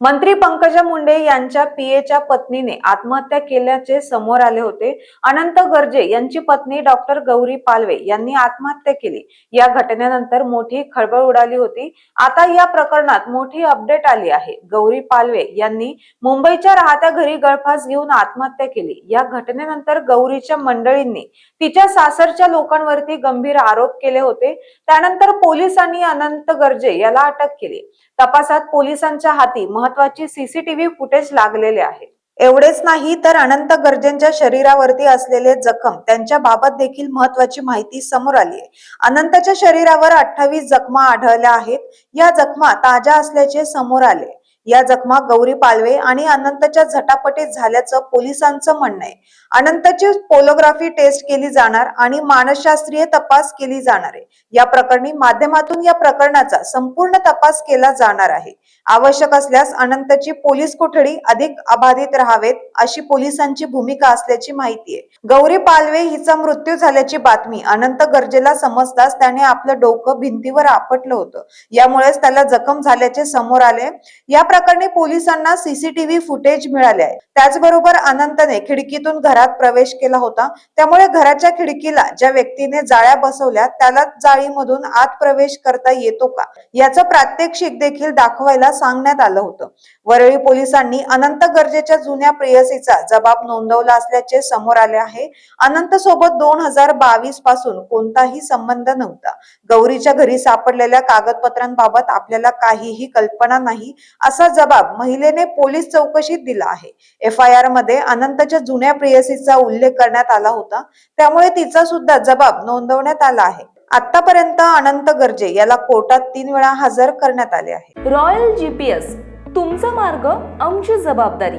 मंत्री पंकजा मुंडे यांच्या पीएच्या पत्नीने आत्महत्या केल्याचे समोर आले होते. अनंत गर्जे यांची पत्नी डॉक्टर गौरी पालवे यांनी आत्महत्या केली. या घटनेनंतर मोठी खळबळ उडाली होती. आता या प्रकरणात मोठी अपडेट आली आहे. गौरी पालवे यांनी मुंबईच्या राहत्या घरी गळफास घेऊन आत्महत्या केली. या घटनेनंतर गौरीच्या मंडळींनी तिच्या सासरच्या लोकांवरती गंभीर आरोप केले होते. त्यानंतर पोलिसांनी अनंत गर्जे याला अटक केली. तपासात पोलिसांच्या हाती महत्वाची सीसीटीव्ही फुटेज लागलेले आहे. एवढेच नाही तर अनंत गर्जेंच्या शरीरावरती असलेले जखम त्यांच्या बाबत देखील महत्वाची माहिती समोर आली आहे. अनंतच्या शरीरावर अठ्ठावीस जखमा आढळल्या आहेत. या जखमा ताज्या असल्याचे समोर आले या जखमा गौरी पालवे आणि अनंतच्या झटापटीत झाल्याचं पोलिसांचं म्हणणं आहे. अनंतची पोलोग्राफी टेस्ट केली जाणार आणि मानसशास्त्रीय तपास केली जाणार आहे. या प्रकरणी माध्यमातून या प्रकरणाचा संपूर्ण तपास केला जाणार आहे. आवश्यक असल्यास अनंतची पोलीस कोठडी अधिक अबाधित राहावेत अशी पोलिसांची भूमिका असल्याची माहिती आहे. गौरी पालवे हिचा मृत्यू झाल्याची बातमी अनंत गरजेला समजताच त्याने आपलं डोकं भिंतीवर आपटलं होतं. यामुळेच त्याला जखम झाल्याचे समोर आले. या प्रकरणी पोलिसांना सीसीटीव्ही फुटेज मिळाले आहे. त्याचबरोबर अनंतने खिडकीतून घरात प्रवेश केला होता. त्यामुळे घराच्या खिडकीला ज्या व्यक्तीने जाळ्या बसवल्या त्याला जाळीमधून आत प्रवेश करता येतो का? याचं प्रात्यक्षिक देखील दाखवायला सांगण्यात आलं होतं. वरळी पोलिसांनी अनंत गरजेच्या जुन्या प्रेयसीचा जबाब नोंदवला असल्याचे समोर आले आहे. अनंत सोबत दोन हजार बावीसपासून कोणताही संबंध नव्हता. गौरीच्या घरी सापडलेल्या कागदपत्रांबाबत आपल्याला काहीही कल्पना नाही असं जबाब महिलेने पोलीस चौकशीत दिला आहे. एफ आय आरमध्ये अनंतच्या जुन्या प्रेयसीचा उल्लेख करण्यात आला होता. त्यामुळे तिचा सुद्धा जबाब नोंदवण्यात आला आहे. आतापर्यंत अनंत गर्जे याला कोर्टात तीन वेळा हजर करण्यात आले आहे. रॉयल जीपीएस तुमचा मार्ग आमची जबाबदारी.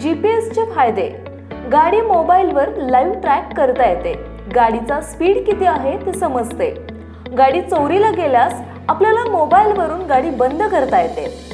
जीपीएसचे फायदे. गाडी मोबाईलवर लाईव्ह ट्रॅक करता येते. गाडीचा स्पीड किती आहे ते समजते. गाडी चोरीला गेल्यास आपल्याला मोबाईलवरून गाडी बंद करता येते.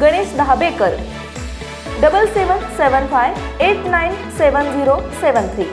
Ganesh Dhabekar. Double seven seven five eight nine seven zero seven three